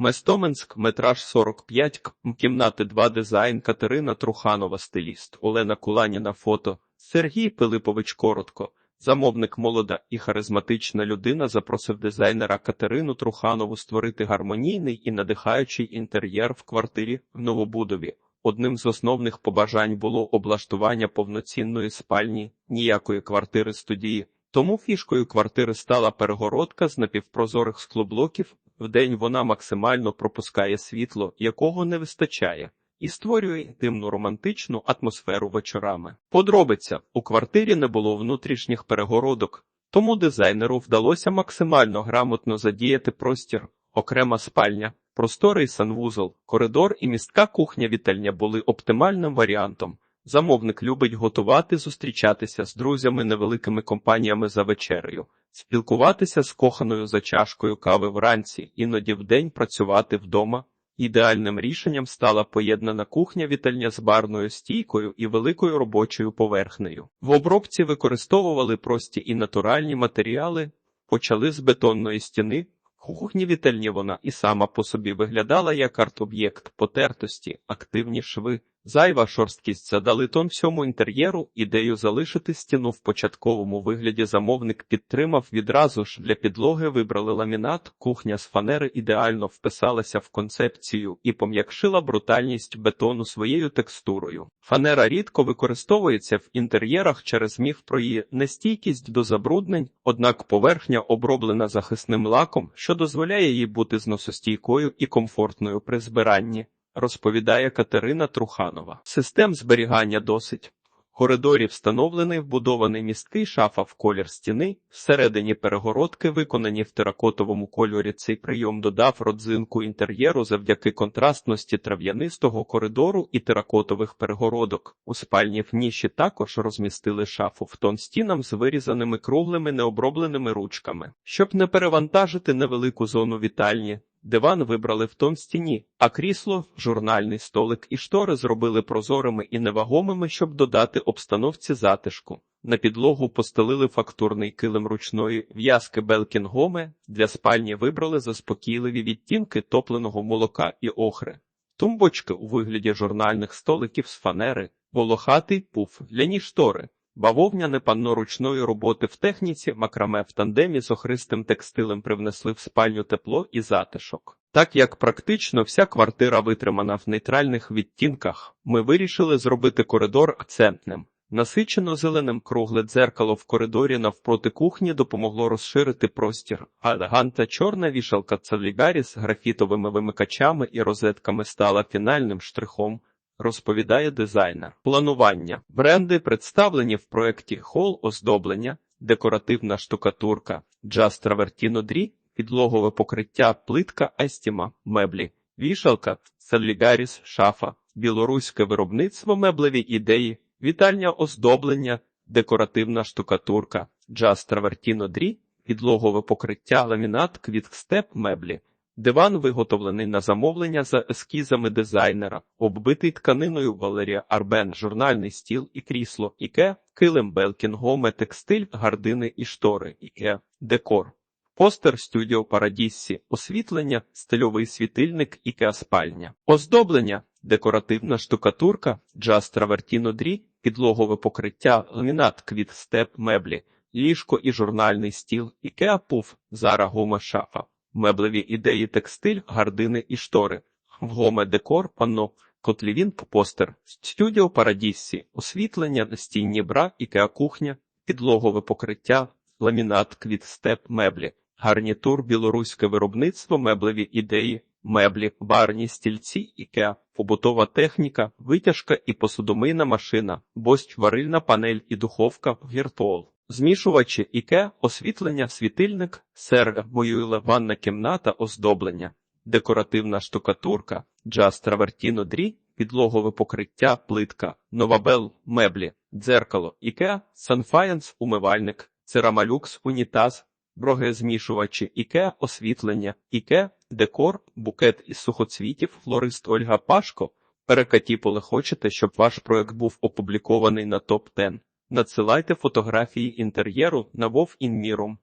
Местоменськ, метраж 45, к- кімнати 2 дизайн Катерина Труханова, стиліст, Олена Куланіна, фото, Сергій Пилипович Коротко. Замовник молода і харизматична людина запросив дизайнера Катерину Труханову створити гармонійний і надихаючий інтер'єр в квартирі в Новобудові. Одним з основних побажань було облаштування повноцінної спальні, ніякої квартири студії. Тому фішкою квартири стала перегородка з напівпрозорих склоблоків. Вдень вона максимально пропускає світло, якого не вистачає, і створює інтимну романтичну атмосферу вечорами. Подробиця у квартирі не було внутрішніх перегородок, тому дизайнеру вдалося максимально грамотно задіяти простір, окрема спальня, просторий санвузол, коридор і містка кухня-вітальня були оптимальним варіантом. Замовник любить готувати, зустрічатися з друзями невеликими компаніями за вечерею, спілкуватися з коханою за чашкою кави вранці, іноді вдень працювати вдома. Ідеальним рішенням стала поєднана кухня-вітальня з барною стійкою і великою робочою поверхнею. В обробці використовували прості і натуральні матеріали, почали з бетонної стіни. Кухні вітальні вона і сама по собі виглядала як арт-об'єкт потертості, активні шви, зайва шорсткість задали тон всьому інтер'єру. Ідею залишити стіну в початковому вигляді замовник підтримав відразу ж для підлоги вибрали ламінат. Кухня з фанери ідеально вписалася в концепцію і пом'якшила брутальність бетону своєю текстурою. Фанера рідко використовується в інтер'єрах через міф про її нестійкість до забруднень, однак поверхня оброблена захисним лаком, що дозволяє їй бути зносостійкою і комфортною при збиранні, розповідає Катерина Труханова. Систем зберігання досить. В коридорі встановлений вбудований місткий шафа в колір стіни, всередині перегородки, виконані в теракотовому кольорі. Цей прийом додав родзинку інтер'єру завдяки контрастності трав'янистого коридору і теракотових перегородок. У спальні в ніші також розмістили шафу в тон стінам з вирізаними круглими необробленими ручками, щоб не перевантажити невелику зону вітальні. Диван вибрали в тон стіні, а крісло, журнальний столик і штори зробили прозорими і невагомими, щоб додати обстановці затишку. На підлогу постелили фактурний килим ручної в'язки Белкінгоме, для спальні вибрали заспокійливі відтінки топленого молока і охри. Тумбочки у вигляді журнальних столиків з фанери, волохатий пуф, ляні штори. Бавовняне панно ручної роботи в техніці макраме в тандемі з охристим текстилем привнесли в спальню тепло і затишок. Так як практично вся квартира витримана в нейтральних відтінках, ми вирішили зробити коридор акцентним. Насичено зеленим кругле дзеркало в коридорі навпроти кухні допомогло розширити простір, а елеганта чорна вішалка Цавлігарі з графітовими вимикачами і розетками стала фінальним штрихом розповідає дизайнер. Планування. Бренди представлені в проєкті Хол оздоблення, декоративна штукатурка, Just Travertino Drі, підлогове покриття, плитка Естіма, меблі, вішалка, Селігаріс, шафа, білоруське виробництво меблеві ідеї, вітальня оздоблення, декоративна штукатурка, Just Travertino Drі, підлогове покриття, ламінат, квіткстеп, меблі. Диван виготовлений на замовлення за ескізами дизайнера, оббитий тканиною Валерія Арбен, журнальний стіл і крісло, іке, килим Белкін, гоме, текстиль, гардини і штори, іке, декор. Постер студіо Парадіссі, освітлення, стильовий світильник, ікеа спальня, оздоблення, декоративна штукатурка, джаз Травертіно Дрі, підлогове покриття, ламінат, квіт, степ, меблі, ліжко і журнальний стіл, ікеа пуф, зара гома шафа меблеві ідеї текстиль, гардини і штори, вгоме декор, панно, котлівін, постер, студіо Парадіссі, освітлення, настінні бра, ікеа кухня, підлогове покриття, ламінат, квіт, степ, меблі, гарнітур, білоруське виробництво, меблеві ідеї, меблі, барні стільці, ікеа, побутова техніка, витяжка і посудомийна машина, бощ, варильна панель і духовка, віртуол. Змішувачі іке, освітлення, світильник, сервер, моюле, ванна кімната, оздоблення, декоративна штукатурка, джаз Травертіно Дрі, підлогове покриття, плитка, новабел, меблі, дзеркало, іке, санфаєнс, умивальник, церамалюкс, унітаз, брогезмішувачі, іке, освітлення, іке, декор, букет із сухоцвітів, флорист Ольга Пашко. Перекаті, Перекатіполе хочете, щоб ваш проект був опублікований на топ 10 Надсилайте фотографії інтер'єру на вовінміром.